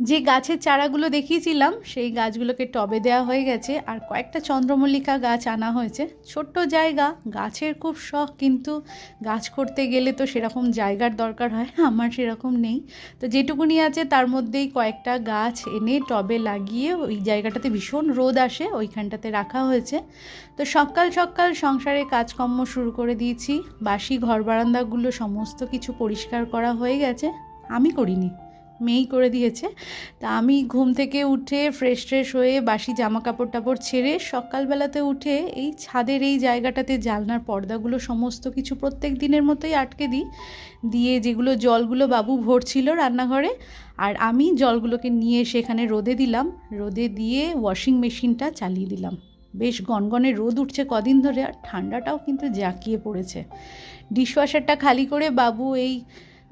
যে গাছের চারাগুলো দেখিয়েছিলাম, সেই গাছগুলোকে টবে দেওয়া হয়ে গেছে। আর কয়েকটা চন্দ্রমল্লিকা গাছ আনা হয়েছে। ছোট্ট জায়গা, গাছের খুব শখ, কিন্তু গাছ করতে গেলে তো সেরকম জায়গার দরকার হয়, আমার সেরকম নেই। তো যেটুকুনি আছে, তার মধ্যেই কয়েকটা গাছ এনে টবে লাগিয়ে ওই জায়গাটাতে ভীষণ রোদ আসে, ওইখানটাতে রাখা হয়েছে। তো সকাল সকাল সংসারে কাজকর্ম শুরু করে দিয়েছি। বাসি, ঘর বারান্দাগুলো সমস্ত কিছু পরিষ্কার করা হয়ে গেছে। আমি করিনি। মেয়েই করে দিয়েছে। তা আমি ঘুম থেকে উঠে ফ্রেশ ট্রেশ হয়ে বাসি জামা কাপড় টাপড় ছেড়ে সকালবেলাতে উঠে এই ছাদের এই জায়গাটাতে জালনার পর্দাগুলো সমস্ত কিছু প্রত্যেক দিনের মতোই আটকে দিই। দিয়ে যেগুলো জলগুলো বাবু ভরছিল রান্নাঘরে, আর আমি জলগুলোকে নিয়ে সেখানে রোদে দিলাম। রোদে দিয়ে ওয়াশিং মেশিনটা চালিয়ে দিলাম। বেশ গনগনে রোদ উঠছে কদিন ধরে, আর ঠান্ডাটাও কিন্তু জাঁকিয়ে পড়েছে। ডিশওয়াশারটা খালি করে বাবু এই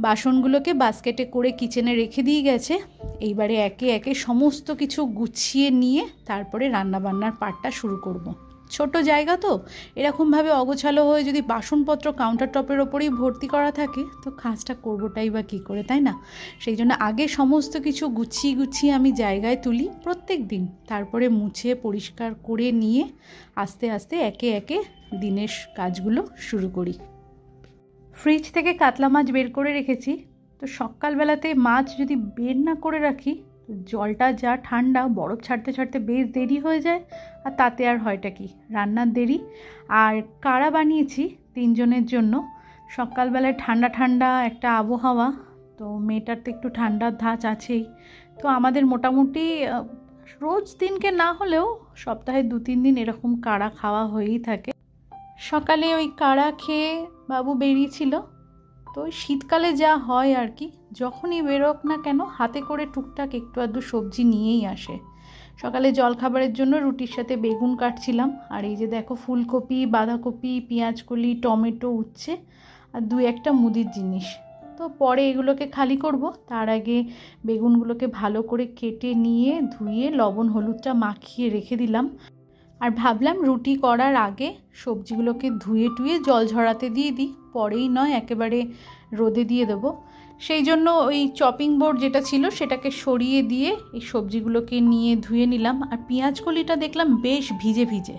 বাসনগুলোকে বাস্কেটে করে কিচেনে রেখে দিয়ে গেছে। এইবারে একে একে সমস্ত কিছু গুছিয়ে নিয়ে তারপরে রান্নাবান্নার পার্টটা শুরু করব। ছোট জায়গা তো, এরকমভাবে অগোছালো হয়ে যদি বাসনপত্র কাউন্টার টপের ওপরেই ভর্তি করা থাকে, তো কাজটা করবোটাই বা কী করে, তাই না? সেই জন্য আগে সমস্ত কিছু গুছিয়ে গুছিয়ে আমি জায়গায় তুলি প্রত্যেক দিন। তারপরে মুছে, পরিষ্কার করে নিয়ে আস্তে আস্তে একে একে দিনের কাজগুলো শুরু করি। ফ্রিজ থেকে কাতলা মাছ বের করে রেখেছি। তো সকালবেলাতে মাছ যদি বের না করে রাখি জলটা যা ঠান্ডা বরফ ছাড়তে ছাড়তে বেশ দেরি হয়ে যায়, আর তাতে আর হয়টা কি? রান্নার দেরি। আর কাড়া বানিয়েছি তিনজনের জন্য? সকালবেলায় ঠান্ডা ঠান্ডা একটা আবহাওয়া, তো মেয়েটার তো একটু ঠান্ডার ধাঁচ আছেই। তো আমাদের মোটামুটি রোজ দিনকে না হলেও সপ্তাহে দু তিন দিন এরকম কাড়া খাওয়া হয়েই থাকে। সকালে ওই কাড়া খেয়ে বাবু বেরিয়েছিল। তো শীতকালে যা হয় আর কি, যখনই বেরোক না কেন হাতে করে টুকটাক একটু আধটু সবজি নিয়েই আসে। সকালে জলখাবারের জন্য রুটির সাথে বেগুন কাটছিলাম। আর এই যে দেখো ফুলকপি, বাঁধাকপি, পেঁয়াজকলি, টমেটো উচ্ছে আর দু একটা মুদির জিনিস। তো পরে এগুলোকে খালি করব। তার আগে বেগুনগুলোকে ভালো করে কেটে নিয়ে ধুয়ে লবণ হলুদটা মাখিয়ে রেখে দিলাম। আর ভাবলাম রুটি করার আগে সবজিগুলোকে ধুয়ে টুয়ে জল ঝরাতে দিয়ে দিই। পরেই নয়, একেবারে রোদে দিয়ে দেবো। সেই জন্য ওই চপিং বোর্ড যেটা ছিল সেটাকে সরিয়ে দিয়ে এই সবজিগুলোকে নিয়ে ধুয়ে নিলাম। আর পেঁয়াজ কলিটা দেখলাম বেশ ভিজে ভিজে।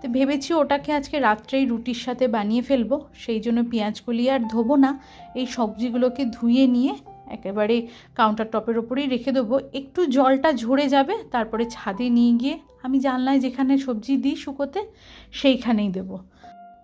তো ভেবেছি ওটাকে আজকে রাত্রেই রুটির সাথে বানিয়ে ফেলব। সেই জন্য পেঁয়াজ কলি আর ধোবো না। এই সবজিগুলোকে ধুয়ে নিয়ে একেবারে কাউন্টার টপের ওপরেই রেখে দেবো। একটু জলটা ঝরে যাবে, তারপরে ছাদে নিয়ে গিয়ে আমি জানলায় যেখানে সবজি দিই শুকোতে, সেইখানেই দেব।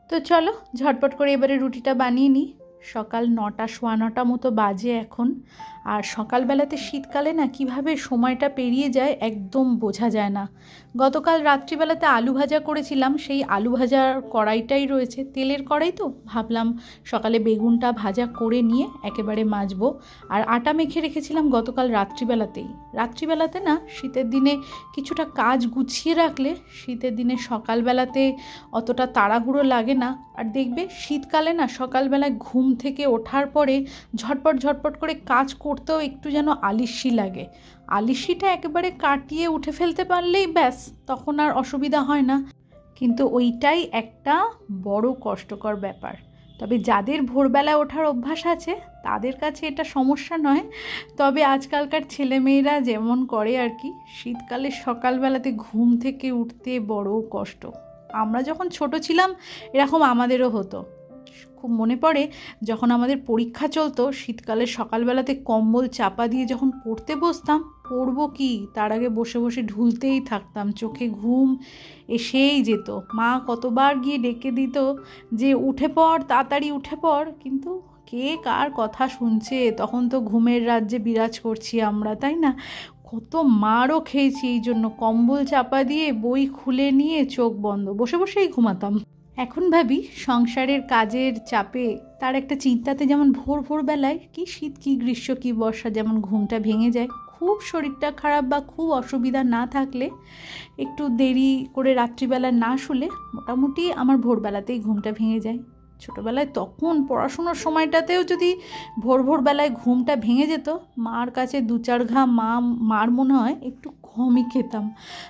তো চলো, ঝটপট করে এবারে রুটিটা বানিয়ে নিই। সকাল নটা, সোয়া নটা মতো বাজে এখন। আর সকালবেলাতে শীতকালে না কীভাবে সময়টা পেরিয়ে যায় একদম বোঝা যায় না। গতকাল রাত্রিবেলাতে আলু ভাজা করেছিলাম, সেই আলু ভাজার কড়াইটাই রয়েছে। তেলের কড়াই তো, ভাবলাম সকালে বেগুনটা ভাজা করে নিয়ে একেবারে মাজবো। আর আটা মেখে রেখেছিলাম গতকাল রাত্রিবেলাতেই। রাত্রিবেলাতে না শীতের দিনে কিছুটা কাজ গুছিয়ে রাখলে শীতের দিনে সকালবেলাতে অতটা তাড়াহুড়ো লাগে না। আর দেখবে শীতকালে না সকালবেলায় ঘুম থেকে ওঠার পরে ঝটপট ঝটপট করে কাজ করতেও একটু যেন আলিশি লাগে। আলিশিটা একেবারে কাটিয়ে উঠে ফেলতে পারলেই ব্যাস, তখন আর অসুবিধা হয় না। কিন্তু ওইটাই একটা বড় কষ্টকর ব্যাপার। তবে যাদের ভোরবেলা ওঠার অভ্যাস আছে, তাদের কাছে এটা সমস্যা নয়। তবে আজকালকার ছেলেমেয়েরা যেমন করে আর কি, শীতকালে সকালবেলাতে ঘুম থেকে উঠতে বড় কষ্ট। আমরা যখন ছোট ছিলাম, এরকম আমাদেরও হতো। খুব মনে পড়ে যখন আমাদের পরীক্ষা চলতো, শীতকালে সকালবেলাতে কম্বল চাপা দিয়ে যখন পড়তে বসতাম, পড়ব কি? তার আগে বসে বসে ঢুলতেই থাকতাম, চোখে ঘুম এসেই যেত। মা কতবার গিয়ে ডেকে দিত যে, উঠে পড়, তাড়াতাড়ি উঠে পড়। কিন্তু কে কার কথা শুনছে? তখন তো ঘুমের রাজ্যে বিরাজ করছি আমরা, তাই না? কত মারও খেয়েছি এই জন্য। কম্বল চাপা দিয়ে বই খুলে নিয়ে চোখ বন্ধ। বসে বসেই ঘুমাতাম। এখন ভাবি সংসারের কাজের চাপে তার একটা চিন্তাতে যেমন ভোর ভোরবেলায় কি শীত, কি গ্রীষ্ম, কি বর্ষা যেমন ঘুমটা ভেঙে যায়, খুব শরীরটা খারাপ বা খুব অসুবিধা না থাকলে একটু দেরি করে রাত্রিবেলা না শুলে মোটামুটি আমার ভোরবেলাতেই ঘুমটা ভেঙে যায়। ছোটোবেলায় তখন পড়াশুনোর সময়টাতেও যদি ভোর ভোরবেলায় ঘুমটা ভেঙে যেত, মার কাছে দু চার ঘা মা, মার মনে হয় একটু কমই খেতাম।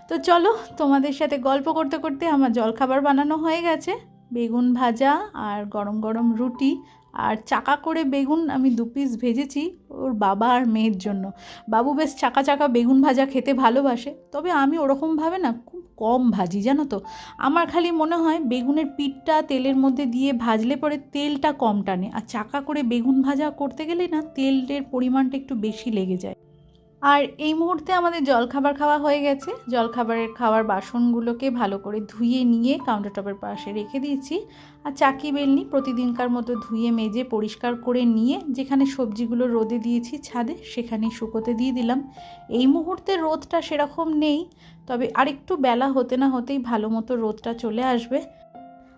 তো চলো তোমাদের সাথে গল্প করতে করতে আমার জলখাবার বানানো হয়ে গেছে। বেগুন ভাজা আর গরম গরম রুটি আর চাকা করে বেগুন আমি দু পিস ভেজেছি ওর বাবা আর মেয়ের জন্য। বাবু বেশ চাকা চাকা বেগুন ভাজা খেতে ভালোবাসে, তবে আমি ওরকমভাবে না খুব কম ভাজি, জানো তো। আমার খালি মনে হয় বেগুনের পিঠটা তেলের মধ্যে দিয়ে ভাজলে পরে তেলটা কম টানে, আর চাকা করে বেগুন ভাজা করতে গেলে না তেলের পরিমাণটা একটু বেশি লেগে যায়। আর এই মুহূর্তে আমাদের জলখাবার খাওয়া হয়ে গেছে। জলখাবারের খাওয়ার বাসনগুলোকে ভালো করে ধুয়ে নিয়ে কাউন্টার টপের পাশে রেখে দিয়েছি। আর চাকি বেলনি প্রতিদিনকার মতো ধুয়ে, মেজে, পরিষ্কার করে নিয়ে যেখানে সবজিগুলো রোদে দিয়েছি ছাদে সেখানেই শুকোতে দিয়ে দিলাম। এই মুহূর্তে রোদটা সেরকম নেই, তবে আরেকটু বেলা হতে না হতেই ভালো মতো রোদটা চলে আসবে।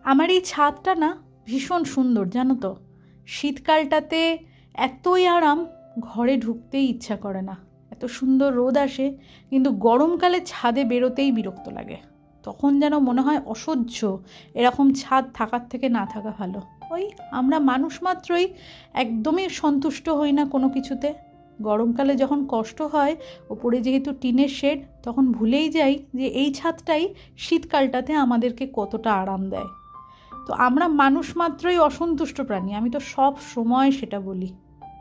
আমার এই ছাদটা না ভীষণ সুন্দর, জানো তো। শীতকালটাতে এতই আরাম, ঘরে ঢুকতেই ইচ্ছা করে না। এত সুন্দর রোদ আসে, কিন্তু গরমকালে ছাদে বেরোতেই বিরক্ত লাগে। তখন যেন মনে হয় অসহ্য এরকম ছাদ থাকার থেকে না থাকা ভালো। ওই আমরা মানুষ মাত্রই একদমই সন্তুষ্ট হই না কোনো কিছুতে। গরমকালে যখন কষ্ট হয়, ওপরে যেহেতু টিনের শেড, তখন ভুলেই যাই যে এই ছাদটাই শীতকালটাতে আমাদেরকে কতটা আরাম দেয়। তো আমরা মানুষ মাত্রই অসন্তুষ্ট প্রাণী, আমি তো সব সময় সেটা বলি।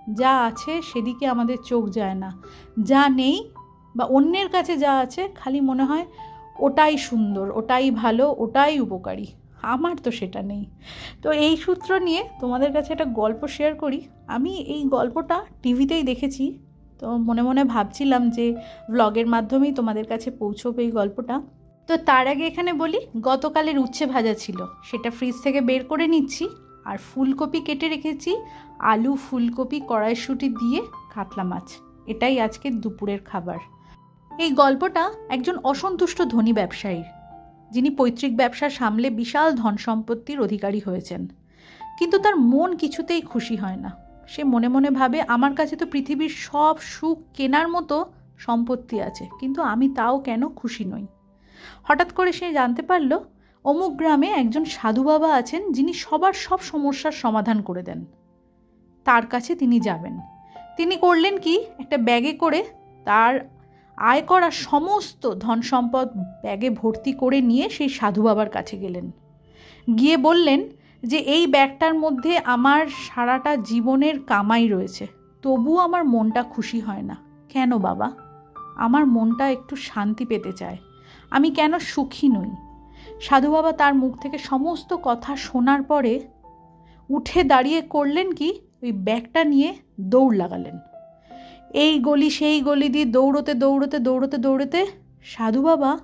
যা আছে সেদিকে আমাদের চোখ যায় না। যা নেই বা অন্যের কাছে যা আছে খালি মনে হয় ওটাই সুন্দর, ওটাই ভালো, ওটাই উপকারী। আমার তো সেটা নেই। তো এই সূত্র নিয়ে তোমাদের কাছে একটা গল্প শেয়ার করি। আমি এই গল্পটা টিভিতেই দেখেছি। তো মনে মনে ভাবছিলাম যে ব্লগের মাধ্যমেই তোমাদের কাছে পৌঁছবে এই গল্পটা। তো তার আগে এখানে বলি, গতকালের উচ্ছে ভাজা ছিল। সেটা ফ্রিজ থেকে বের করে নিচ্ছি। আর ফুলকপি কেটে রেখেছি, আলু, ফুলকপি, কড়াইশুঁটি দিয়ে কাতলা মাছ। এটাই আজকে দুপুরের খাবার। এই গল্পটা একজন অসন্তুষ্ট ধনী ব্যবসায়ীর, যিনি পৈতৃক ব্যবসা সামলে বিশাল ধন সম্পত্তির অধিকারী হয়েছেন। কিন্তু তার মন কিছুতেই খুশি হয় না। সে মনে মনে ভাবে, আমার কাছে তো পৃথিবীর সব সুখ কেনার মতো সম্পত্তি আছে, কিন্তু আমি তাও কেন খুশি নই? হঠাৎ করে সে জানতে পারল অমুক গ্রামে একজন সাধু বাবা আছেন যিনি সবার সব সমস্যার সমাধান করে দেন। তার কাছে তিনি যাবেন। তিনি করলেন কি? একটা ব্যাগে করে তার আয় করা সমস্ত ধন সম্পদ ব্যাগে ভর্তি করে নিয়ে সেই সাধু বাবার কাছে গেলেন। গিয়ে বললেন যে, এই ব্যাগটার মধ্যে আমার সারাটা জীবনের কামাই রয়েছে। তবু আমার মনটা খুশি হয় না। কেন বাবা? আমার মনটা একটু শান্তি পেতে চায়। আমি কেন সুখী নই? সাধু বাবা তার মুখ থেকে সমস্ত কথা শোনার পরে উঠে দাঁড়িয়ে করলেন কি? ওই ব্যাগটা নিয়ে দৌড় লাগালেন। এই গলি সেই গলি দিয়ে দৌড়তে দৌড়তে দৌড়তে দৌড়তে সাধু বাবা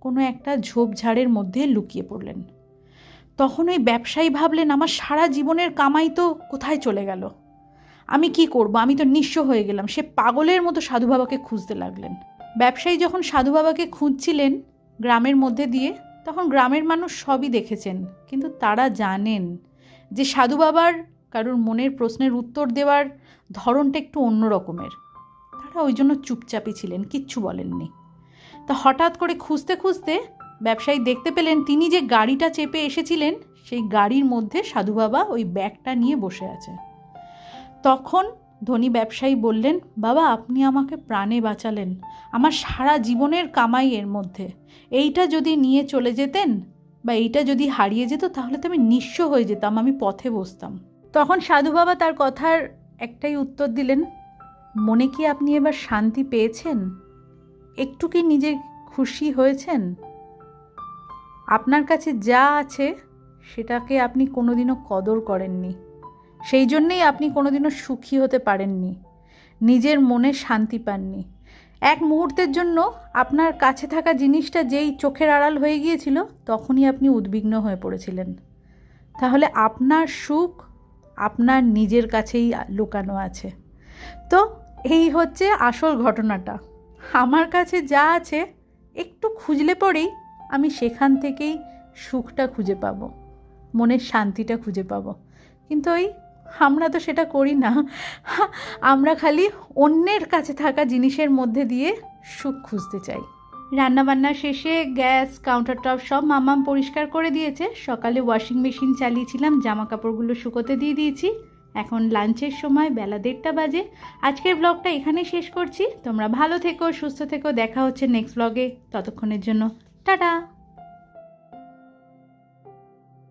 কোনো একটা ঝোপঝাড়ের মধ্যে লুকিয়ে পড়লেন। তখন ওই ব্যবসায়ী ভাবলেন, আমার সারা জীবনের কামাই তো কোথায় চলে গেল? আমি কি করব? আমি তো নিঃস্ব হয়ে গেলাম। সে পাগলের মতো সাধু বাবাকে খুঁজতে লাগলেন। ব্যবসায়ী যখন সাধু বাবাকে খুঁজছিলেন, গ্রামের মধ্যে দিয়ে তখন গ্রামের মানুষ সবই দেখেছেন, কিন্তু তারা জানেন যে সাধু বাবার কারোর মনের প্রশ্নের উত্তর দেওয়ার ধরনটা একটু অন্য রকমের। তারা ওই জন্য চুপচাপই ছিলেন, কিচ্ছু বলেননি। তা হঠাৎ করে খুঁজতে খুঁজতে ব্যবসায়ী দেখতে পেলেন তিনি যে গাড়িটা চেপে এসেছিলেন, সেই গাড়ির মধ্যে সাধু বাবা ওই ব্যাগটা নিয়ে বসে আছে। তখন ধনী ব্যবসায়ী বললেন, বাবা, আপনি আমাকে প্রাণে বাঁচালেন। আমার সারা জীবনের কামাই এর মধ্যে। এইটা যদি নিয়ে চলে যেতেন বা এইটা যদি হারিয়ে যেত, তাহলে তো আমি নিঃস্ব হয়ে যেতাম, আমি পথে বসতাম। তখন সাধু বাবা তার কথার একটাই উত্তর দিলেন, মনে কি আপনি এবার শান্তি পেয়েছেন? একটু কি নিজে খুশি হয়েছেন? আপনার কাছে যা আছে, সেটাকে আপনি কোনোদিনও কদর করেননি। সেই জন্যেই আপনি কোনোদিনও সুখী হতে পারেননি। নিজের মনে শান্তি পাননি। এক মুহূর্তের জন্য আপনার কাছে থাকা জিনিসটা যেই চোখের আড়াল হয়ে গিয়েছিল, তখনই আপনি উদ্বিগ্ন হয়ে পড়েছিলেন। তাহলে আপনার সুখ আপনার নিজের কাছেই লুকানো আছে। তো এই হচ্ছে আসল ঘটনাটা। আমার কাছে যা আছে, একটু খুঁজলে পরেই আমি সেখান থেকেই সুখটা খুঁজে পাবো, মনের শান্তিটা খুঁজে পাবো। কিন্তু ওই আমরা তো সেটা করি না। আমরা খালি অন্যের কাছে থাকা জিনিসের মধ্যে দিয়ে সুখ খুঁজতে চাই। রান্নাবান্না শেষে গ্যাস কাউন্টার টপ সব মামাম পরিষ্কার করে দিয়েছে। সকালে ওয়াশিং মেশিন চালিয়েছিলাম জামা কাপড়গুলো শুকোতে দিয়ে দিয়েছি। এখন লাঞ্চের সময় বেলা দেড়টা বাজে। আজকের ব্লগটা এখানেই শেষ করছি। তোমরা ভালো থেকো, সুস্থ থেকো। দেখা হচ্ছে নেক্সট ব্লগে ততক্ষণের জন্য, টাটা!